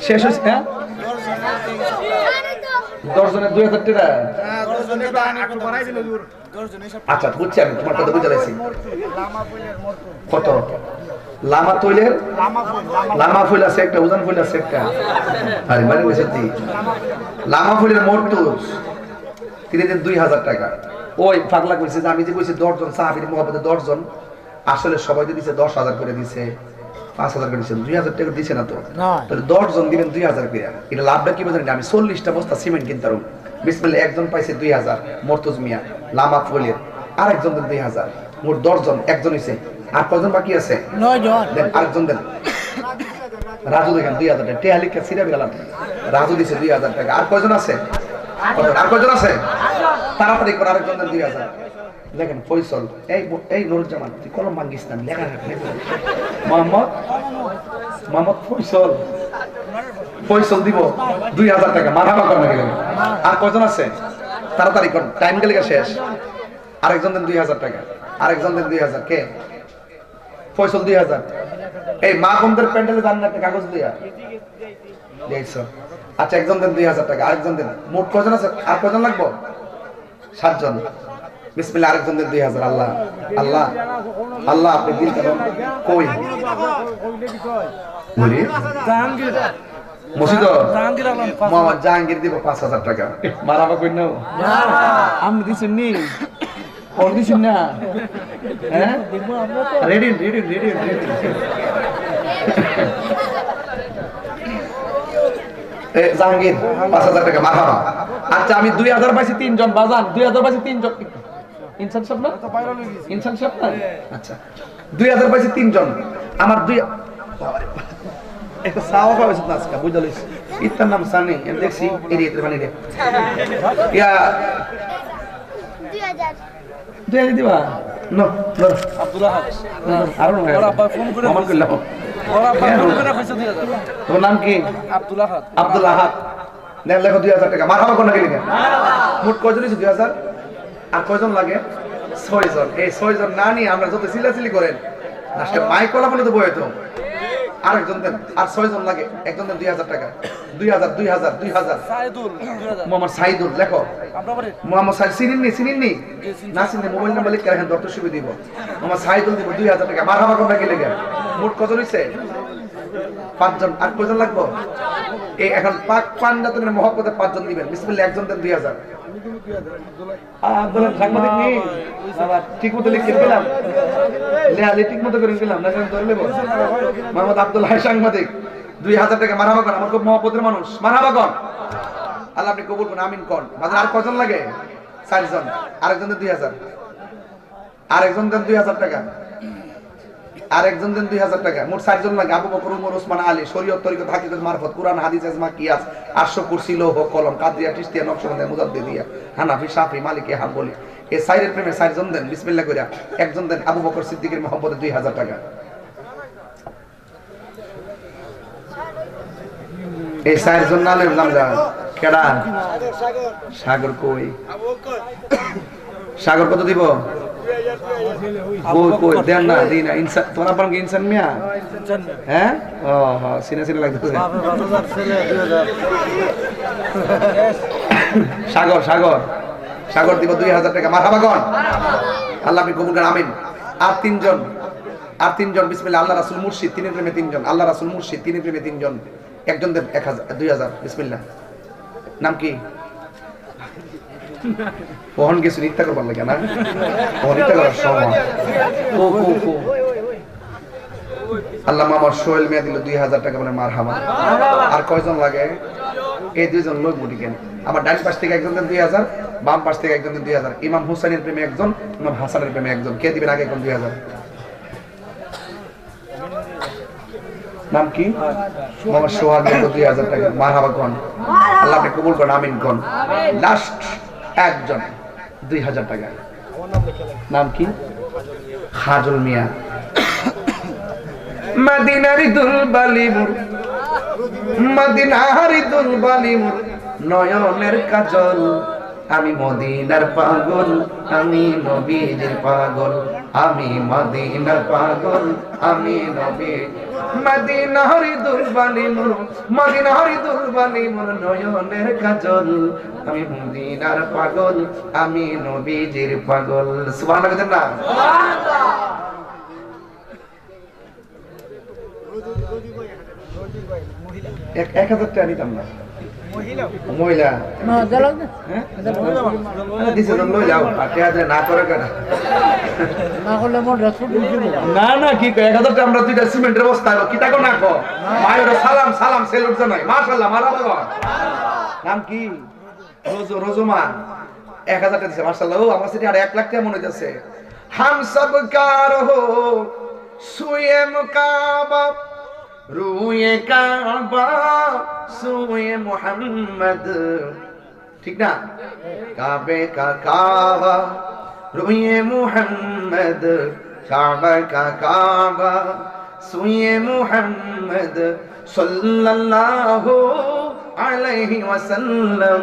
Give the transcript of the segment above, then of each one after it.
শেষ হয়েছে হ্যাঁ? আচ্ছা আমি লামা একটা, উজান একটা। আরে মানে লামা দেন দুই হাজার টাকা। ওই যে, আমি যে দশজন সাহাবির মহব্বতে দশজন, আসলে সবাই দিছে দশ হাজার করে দিছে। পাঁচ হাজার করে দিছে দুই হাজার টাকা দিছে না তো। তাহলে দশজন দিবেন দুই হাজার করে। এটা লাভটা কি বোঝেন আমি চল্লিশটা বস্তা সিমেন্ট কিনতাম বিসমিল্লা একজন পাইছে দুই হাজার মর্তুজ মিয়া লামা ফুলের। আর একজন দেন দুই হাজার মোট দশজন একজন হইছে। আর কজন বাকি আছে? দেন আরেকজন দেন। রাজু দেখেন দুই হাজার টাকা। টেহালিকা সিরা রাজু দিছে দুই হাজার টাকা। আর কয়জন আছে? কজন? আর কয়জন আছে? তাড়াতাড়ি করে আরেকজন দেন দুই হাজার। দেখেন ফৈসল এই এই নুরুজ্জামান, তুই কলম ভাঙ্গিস না লেখা। মোহাম্মদ মোহাম্মদ ফৈসল ফৈসল দিব দুই হাজার টাকা মাথা কর নাকি দেবেন আর কজন আছে? তাড়াতাড়ি কর টাইম গেলে শেষ। আরেকজন দেন দুই হাজার টাকা, আরেকজন দেন দুই হাজার, কে? ফয়সল দুই হাজার। এই মা বোনদের প্যান্ডেলে জান না কাগজ দিয়া। আচ্ছা একজন দেন দুই হাজার টাকা, আরেকজন দেন। মোট কজন আছে? আর কজন লাগবো? সাতজন। বিসমিল্লাহ আরেকজন দেন দুই হাজার আল্লাহ আল্লাহ আল্লাহ আপনি দিন কেন কই? বলি? মসজিদ? মোহাম্মদ জাহাঙ্গীর দিব পাঁচ হাজার টাকা। মারাবা কই নাও? আমি দিছেন নি। কোন দিছেন না। হ্যাঁ? Ready ready ready ready. Jahangir পাঁচ হাজার টাকা মারহাবা আচ্ছা আমি দুই হাজার পাইছি তিনজন বাজান। দুই হাজার পাইছি তিনজন। ইনসান সাহেব না? ইনসান সাহেব না? আচ্ছা দুই হাজার পাইছি তিনজন। আমার দুই একটা সাওয়া আজকে নাম সানি আমি দেখছি এরিয়াতে বানিয়ে দে ইয়া। দুই হাজার দুই হাজার দিবা? No no. আরও না। আমার করলাম। তোমার নাম কি? আব্দুল আহাদ দেখ লেখো দুই হাজার টাকা। মার হাবা কোন লিখে? মোট কয়জন হয়েছে দুই হাজার? আর কয়জন লাগে? ছয়জন। এই ছয়জন না নিয়ে আমরা যত চিলাচিলি করেন লাস্টে কলা বলে তো বয়ে তো আরেকজন দেন আর ছয়জন লাগে। একজন দেন দুই হাজার টাকা। দুই হাজার দুই হাজার দুই হাজার। মোহাম্মদ সাইদুল লেখো। মোহাম্মদ সাইদ চিনিননি চিনিননি? না চিনি মোবাইল নাম্বার লিখে রাখেন সুবিধা দিব। মোহাম্মদ সাইদুল দিব দুই হাজার টাকা। মার হাবা কোন লেগে মোট কত হয়েছে? পাঁচজন। আর কয়জন লাগবো? এখন পাক পান্ডাতনের মহব্বতে পাঁচজন দিবেন। একজন দেন দুই হাজার। সাংবাদিক দুই হাজার টাকা খুব মানুষ। আপনি কবুল আমিন বাজার আর কজন লাগে? চারজন। আরেকজন দেন দুই হাজার। আরেকজন দেন দুই হাজার টাকা। আর একজন দেন দুই হাজার টাকা। মোট চারজন লাগে, আবু বকর, উমর, ওসমান, আলী, শরীয়ত, তরিকত, হাকিকত, মারফত, কুরআন, হাদিস, আজমা, কিয়াস আটশো কুরসি, লৌহ, কলম কাদরিয়া টিস্তিয়া নকশবন্দিয়া মুজাদ্দিদিয়া হানাফি, শাফি, মালিকি হাম্বলি এই সাইরের প্রেমে চারজন দেন, বিসমিল্লাহ কইরা, একজন দেন আবু বকর সিদ্দিকের মহব্বতে দুই হাজার টাকা। এই চারজন না লেম যা, কেডা? সাগর কই? সাগর কত দিব? কই কই দেন না দিন না ইনসান তোমার আপনার কি ইনসান মিয়া হ্যাঁ ও হ্যাঁ সিনে সিনে লাগতেছে সাগর সাগর সাগর দিব দুই হাজার টাকা মাথা বাগন আল্লাহ আপনি কবুল করেন আমিন আর তিনজন আর তিনজন বিসমিল্লাহ আল্লাহ রাসুল মুর্শিদ তিনের প্রেমে তিনজন আল্লাহ রাসুল মুর্শিদ তিনের প্রেমে তিনজন একজন দেন এক হাজার দুই হাজার বিসমিল্লাহ নাম কি কখন কিছু নিত্যা করবার লাগে না? নিত্যা করার সময়। আল্লাহ আমার সোহেল মিয়া দিল দুই হাজার টাকা মানে মার হামা আর কয়জন লাগে? এই দুইজন লোক মুটি কেন? আমার ডান পাশ থেকে একজন দুই হাজার, বাম পাশ থেকে একজন দুই হাজার। ইমাম হুসাইনের প্রেমে একজন, ইমাম হাসানের প্রেমে একজন। কে দিবেন আগে একজন দুই হাজার? নাম কি? মোহাম্মদ সোহাগ দুই হাজার টাকা। মার হাবা কন আল্লাহ আপনি কবুল করেন, আমিন কন লাস্ট একজন। দুই হাজার টাকা। নাম কি? খাজুল মিয়া। মদিনারি দুল বালিমুর মদিনারি দুল বালিমুর নয়নের কাজল। আমি মদিনার পাগল, আমি নবীর পাগল, আমি মদিনার পাগল, আমি নবীর মদিনারি দুলবানি মোর, মদিনারি দুর্বানি মোর নয়নের কাজল। আমি মদিনার পাগল, আমি নবীজির পাগল। সুবহানাল্লাহ না? এক এক হাজার টাকা নিতাম না। মহিলা? হ্যাঁ? না না কি এক হাজার আমরা দুইটা সিমেন্টের বস্তা কি তাকো না কো? মায়ের সালাম সালাম সেলুট জানাই মাশাআল্লাহ মারা নাম কি? রোজো রোজমা। এক হাজার টাকা দিছে মাশাআল্লাহ। ও আমার সাথে আর এক লাখ টাকা মনে হইতেছে। হাম সব কার হো সুয়ে মুকাবা রুয়ে কাবা, সুয়ে মুহাম্মদ। ঠিক না? কাবে কা কাবা, রুয়ে মুহাম্মদ। কাবা কা কাবা, সুয়ে মুহাম্মদ। সাল্লাল্লাহু আলাইহি ওয়াসাল্লাম।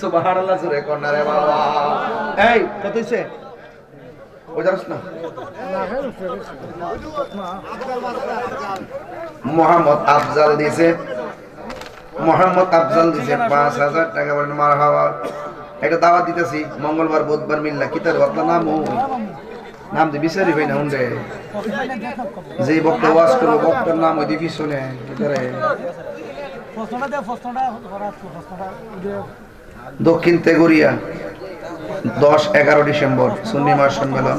সুবহানাল্লাহ, জোরে কোন রে বাবা। এই, কত হইছে? ও জানিস না মোহাম্মদ আফজাল দিছে মোহাম্মদ আফজাল দিছে পাঁচ হাজার টাকা বলেন মার হাওয়া একটা দাওয়াত দিতেছি। মঙ্গলবার বুধবার মিল্লা কিতার আপনার নাম ও নাম দি বিচারি ভাই না হুন্ডে যে বক্তা ওয়াজ করব বক্তার নাম ওই দিবি শুনে। দক্ষিণ তেগরিয়া। দশ এগারো ডিসেম্বর সুন্নি মাস সম্মেলন।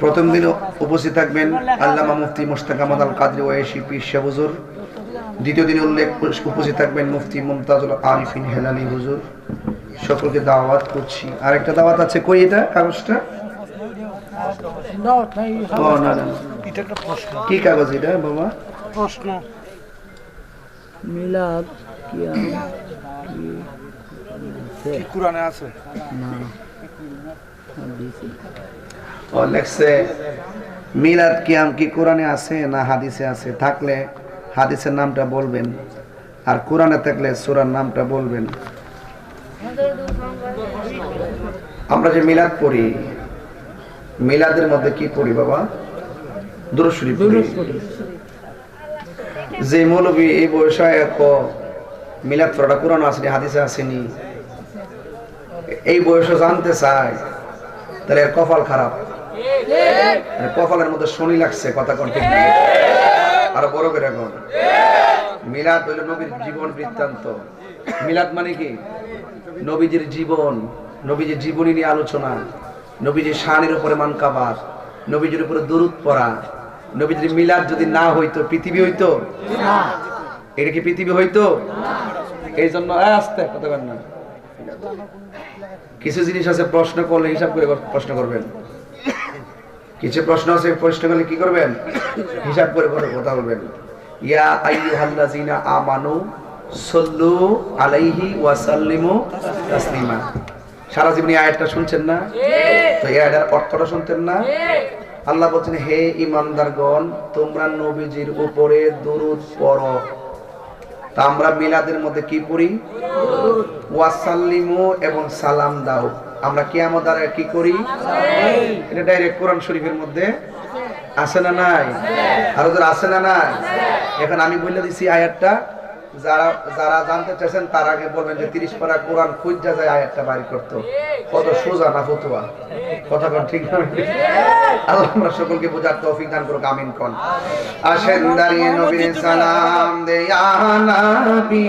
প্রথম দিন উপস্থিত থাকবেন আল্লামা মুফতি মুশতাক আহমদ আল কাদরি ওয়েশি পীর শাহ হুজুর। দ্বিতীয় দিনে উল্লেখ উপস্থিত থাকবেন মুফতি মুমতাজুল আরিফিন হেলালি হুজুর। সকলকে দাওয়াত করছি। আরেকটা দাওয়াত আছে কই এটা? কাগজটা? কি কাগজ এটা বাবা? প্রশ্ন। মিলাদ কি কোরআনে আছে? ও লেখছে মিলাদ কিয়াম কি কোরআনে আছে না হাদিসে আছে? থাকলে হাদিসের নামটা বলবেন আর কোরআনে থাকলে সূরার নামটা বলবেন। আমরা যে মিলাদ পড়ি মিলাদের মধ্যে কি পড়ি বাবা? দুরুশরী পড়ি। যে মৌলবী এই বয়সে এক মিলাদ পড়াটা কোরআন আসেনি হাদিসে আসেনি এই বয়সে জানতে চায় তাহলে এর কপাল খারাপ। মানে কপালের মধ্যে শনি লাগছে কথা ঠিক আরও বড় করে এখন মিলাদ হইল নবীর জীবন বৃত্তান্ত। মিলাদ মানে কি? নবীজির জীবন নবীজির জীবনী নিয়ে আলোচনা নবীজির শানের উপরে মানকাবার নবীজির উপরে দরুদ পড়া। নবীজির মিলাদ যদি না হইতো পৃথিবী হইতো? এটা কি পৃথিবী হইতো? এই জন্য আস্তে কথা না। কিছু জিনিস আছে, প্রশ্ন করলে হিসাব করে প্রশ্ন করবেন। কিছু প্রশ্ন আছে, প্রশ্ন করলে কি করবেন? হিসাব করে কথা বলবেন। ইয়া আমানু সাল্লু আলাইহি তাসলিমা। সারা জীবনে আয়াতটা শুনছেন না? তো এই আয়াতের অর্থটা শুনতেন না? আল্লাহ বলছেন, হে ইমানদারগণ, তোমরা নবীজির উপরে দরুদ পড়ো। তা আমরা মিলাদের মধ্যে কি পড়ি? ওয়াসাল্লিমু এবং সালাম দাও। আমরা কিয়ামত আর কি করি? এটা ডাইরেক্ট কোরআন শরীফের মধ্যে আছে না নাই? আর ওদের আছে না নাই? এখন আমি বলে দিছি আয়াতটা। যারা যারা জানতে চাইছেন, তার আগে বলবেন যে তিরিশ পারা কোরআন খুঁজা যায় আয়াতটা বাড়ি করতো। কত সোজা না ফতুয়া? কথা কন ঠিক আল্লাহ আমরা সকলকে বোঝার তৌফিক দান করুক, আমিন কন। আসেন দাঁড়িয়ে নবীর সালাম দে ইয়া নবী